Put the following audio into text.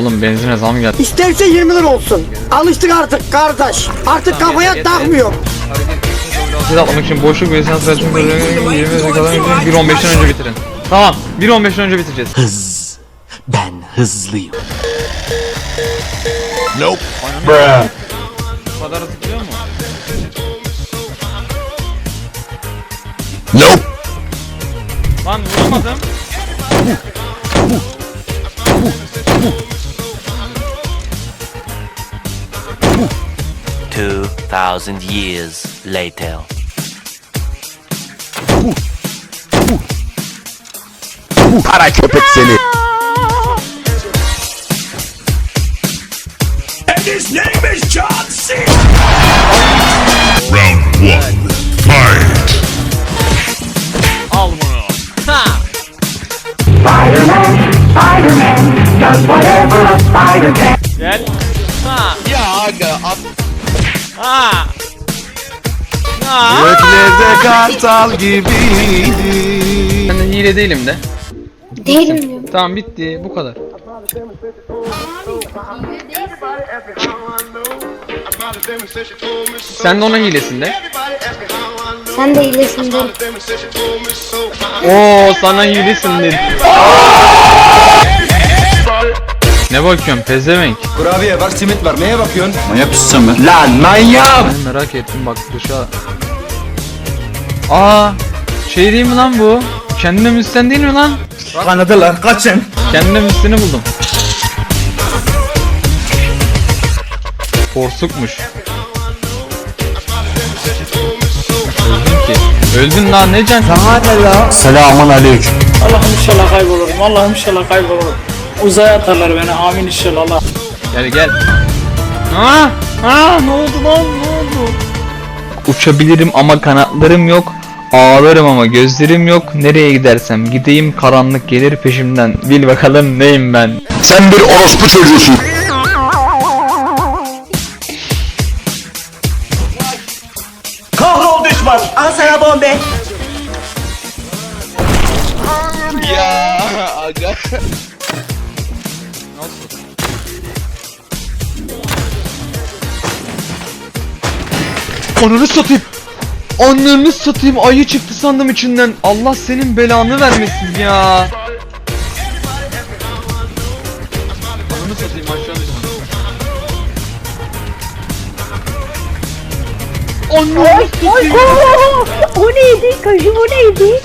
Oğlum benzine zam geldi. İsterse 20 lira olsun. Alıştık artık kardeş. Artık kafaya takmıyorum. Siz atlamak için boşluk lisans versiyonu 20 dakikadan önce 1.15'ten önce bitirin. Tamam 1.15'ten önce bitireceğiz. Hız. Ben hızlıyım. Bu kadar zıplıyor mu? Nope. Lan vuramadım. Two thousand years later. Para Cupid's in it. And his name is John Round one, fight. All ha! Spider-Man, does whatever a spider can. Yeah, I got Ha. Göklerde kartal gibiydi. Ben de hile değilim de. Değilim. Tamam bitti bu kadar. Sen de ona hilesin de. Sen de iyilesin de. Oo sana hilesin dedi. Ne bakıyorsun pezevenk? Kurabiye var, simit var. Neye bakıyorsun? Manyak mısın sen be? Lan manyak. Ben merak ettim bak dışa. Aa şey değil mi lan bu? Kendine müsten değil mi lan? Kanadılar, kaçın. Kendine müsteni buldum. Porsukmuş. Öldün ki. Öldün lan ne can? Selamun aleyküm. Allah'ım inşallah kaybolurum. Allah'ım inşallah kaybolurum. Uzaya atarlar beni. Amin inşallah. Allah. Gel gel. Aa, aa ne oldu lan ne oldu? Uçabilirim ama kanatlarım yok. Ağlarım ama gözlerim yok. Nereye gidersem gideyim karanlık gelir peşimden. Bil bakalım neyim ben. Sen bir orospu çocuğusun. Kahrol düşman. Al sana bombe. Ananı satayım. Ananı satayım ayı çıktı sandım içinden. Allah senin belanı vermesin ya. Ananı satayım aşağı düştüm. Ananı satayım. o neydi? Kaşım o neydi?